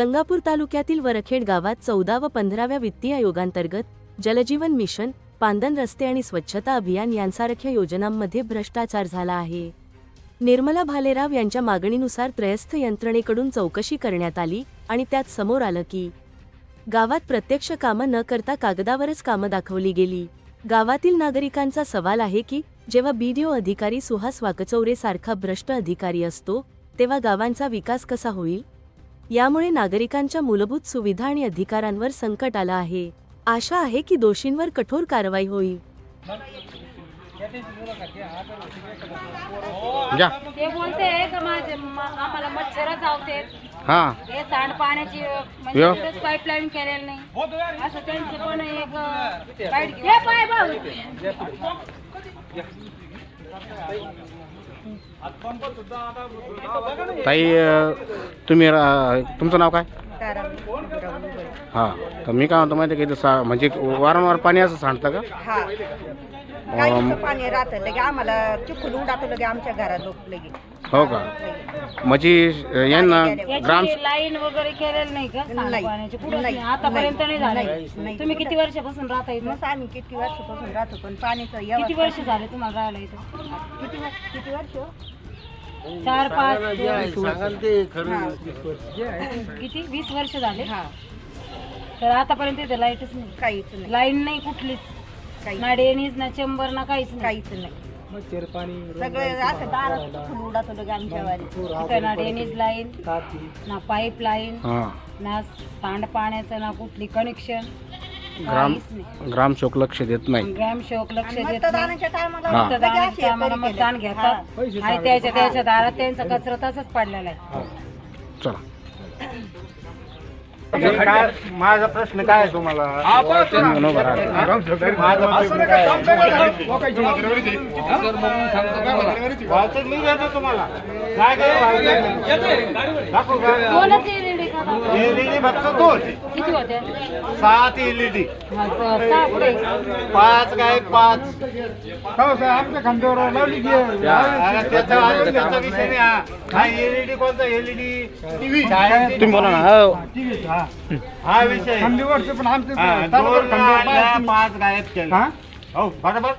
गंगापूर तालुक्यातील वरखेड गावात चौदा व पंधराव्या वित्तीय आयोगांतर्गत जलजीवन मिशन पांदन रस्ते आणि स्वच्छता अभियान यांसारख्या योजनांमध्ये भ्रष्टाचार झाला आहे. निर्मला भालेराव यांच्या मागणीनुसार त्रयस्थ यंत्रणेकडून चौकशी करण्यात आली आणि त्यात समोर आलं की गावात प्रत्यक्ष कामं न करता कागदावरच कामं दाखवली गेली. गावातील नागरिकांचा सवाल आहे की जेव्हा बीडीओ अधिकारी सुहास वाकचौरे सारखा भ्रष्ट अधिकारी असतो तेव्हा गावांचा विकास कसा होईल? यामुळे नागरिकांच्या मूलभूत सुविधा आणि अधिकारांवर संकट आलं आहे. आशा आहे की दोषींवर कठोर कारवाई होईल. ते बोलते का माझे म- आम्हाला मच्छर चावते हा. हे सांडपाण्याची यो. म्हणजे पाईपलाईन केलेलं नाही. असं त्यांचं पण एक अं, बाईट घे पाय भाऊ. ताई तुम्ही तुमचं नाव काय? हा तर मी काय म्हणतो माहिती आहे की इथं सा- म्हणजे वारंवार पाणी असं सांडतं का? हा पाणी राहतं? लगे आम्हाला चिखल उडातं लगे आमच्या घरात लोक लगे. हो का? म्हणजे अ, यांना ग्राम याची लाईन वगैरे केलेलं नाही का? सांडपाण्याची? कुठंच नाही. आतापर्यंत नाही नाही, झालं. नाही. तुम्ही किती वर्षापासून राहता इथं? मग आम्ही किती वर्षापासून राहतो पण पाणीचं किती व्यवस्था- वर्ष झाले तुम्हाला राहायला इथं? किती वर्ष किती वर्ष? चार पाच. किती? वीस वर्ष झाले? हा. तर आतापर्यंत इथं लाईटच नाही. काहीच नाही. लाईन नाही कुठलीच. काही ना डेनीज ना चेंबर ना काहीच नाही. काहीच नाही. सगळे असं दारात उडातं आमच्या वारी ना लाईन ना पाईप लाईन हा. ना सांडपाण्याचं ना कुठली कनेक्शन. ग्राम काहीच नाही. ग्रामसेवक लक्ष देत नाही. ग्राम शोक लक्ष देत नाही. मतदानाच्या टायमाला हा. मतदानाच्या आम्हाला मतदान घेतात आणि त्याच्या त्याच्या दारात त्यांचा कचरा तसाच पडलेला आहे. चला. माझा प्रश्न काय आहे तुम्हाला. माझा प्रश्न काय वाचन मी घेतो तुम्हाला. काय काय दाखवू का? एलईडी फक्त दोन. किती होते? सात एलईडी. हा, स- सहा पुढे. पाच काय? पाच. आमच्या खांद्यावर लावली त्याचा अजून त्याचा विषय नाही हा. हा एलईडी कोणता? LED TV. तुम्ही बोला ना हो. हा विषय. हा, दोन आणल्या, पाच गायब केले. हो? बरोबर?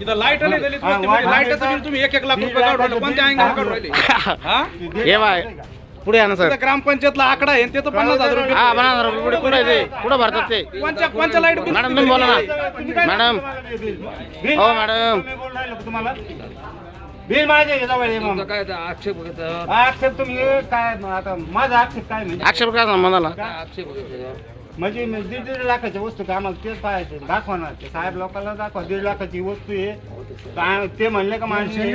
इथं लाइट नाही दिली हा, तुम्ही वाट- लाइट तुम्ही तुम्ही एक एक लाख रुपये काढून राहिले कोणत्या अँगल काढून राहिले? हा हे बाय. पुढे या ना सर ग्रामपंचायतला आकडा आहे आणि ते तर पन्नास हजार रुपये हा पन्नास रुपये पुढे कुठे आहे ते. कुठं भरतात ते? कोणत्या कोणच्या लाइट मॅडम तुम्ही बोला ना. मॅडम. हो मॅडम. तुम्हाला? बिल मग. काय आक्षेप आक्षेप तुम्ही काय आता माझा आक्षेप काय म्हणजे? आक्षेप काय संबंधाला म्हणजे मी दीड दीड लाखाची वस्तू काय आम्हाला तेच पाहायचे दाखवणार ते साहेब लोकांना दाखवा. दीड लाखाची वस्तू आहे. काय ते म्हणले का माणसे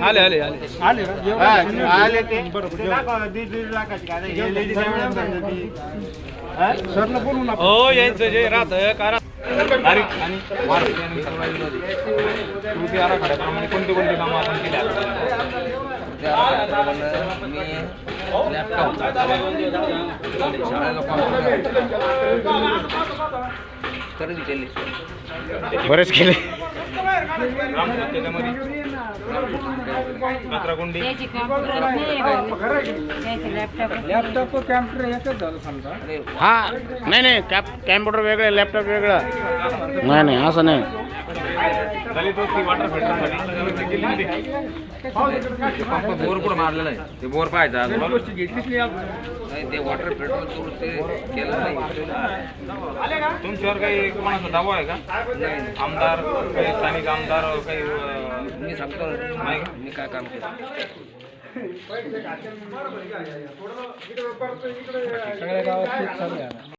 आले आले आले. हा, आले ते. ते दाखवा दीड दीड लाखाची काय हे ladies ती. हा? हो जे राहत कारण तारीख आणि वार यांनी सर्वांमध्ये. कृती आराखड्याप्रमाणे कोणते कोणते कामं आपण केले बरेच केले. त्याच्यामध्ये कचराकुंडी त्याची कॉम्प्युटर नाही त्याची लॅपटॉप हा नाही नाही कॅप कॅम्प्युटर वेगळं लॅपटॉप वेगळं. नाही नाही असं नाही. बोर कुठं मारलेलं आहे? ते बोर पाहायचा ते वॉटर पेट्रोल सोडून ते केलं नाही. तुमच्यावर काही कोणाचा दावा आहे का? आमदार काही स्थानिक आमदार काही मी सांगतो? मी काय काम केलं? सगळ्या गावात चालू आहे.